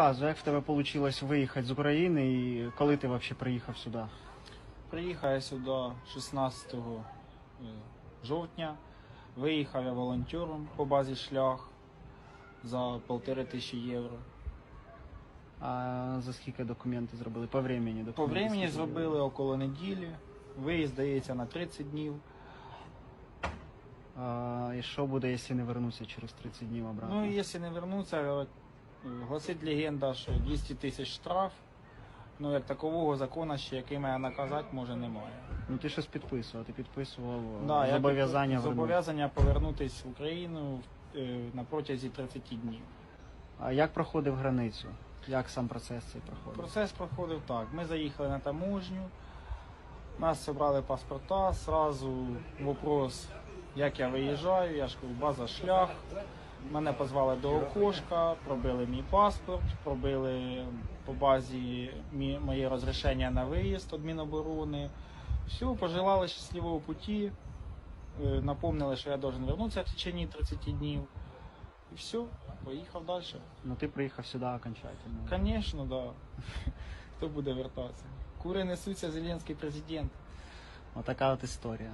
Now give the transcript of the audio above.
Розказуй, як в тебе вийшло виїхати з України і коли ти взагалі приїхав сюди? Приїхав я сюди 16 е, жовтня. Виїхав я волонтером по базі шлях за полтори тисячі євро. А за скільки документи зробили? По времени документи? По времени зробили около неділі. Виїзд дається на 30 днів. А, і що буде, якщо не вернуся через 30 днів обратно? Ну якщо не вернуться, гласить легенда, що 200 тисяч штраф. Ну як такового закону ще, який мене наказати, може немає. Ну, ти щось підписував, ти підписував Да, я зобов'язання підпис- зобов'язання повернутися в Україну е, на протязі 30 днів. А як проходив границю? Як сам процес цей проходив? Процес проходив так. Ми заїхали на таможню, нас зібрали паспорта, сразу вопрос, як я виїжджаю, я ж кажу, база шлях. Мене позвали до окошка, пробили мій паспорт, пробили по базі моє розрішення на виїзд від Міноборони. Все, пожелали щасливого путі, е, напомнили, що я должен вернутися в течение 30 днів. І все, поїхав далі. Ну ти приїхав сюди окончательно. Конечно, да. Хто буде вертатися? Кури несуться, Зеленський президент. Отака от історія.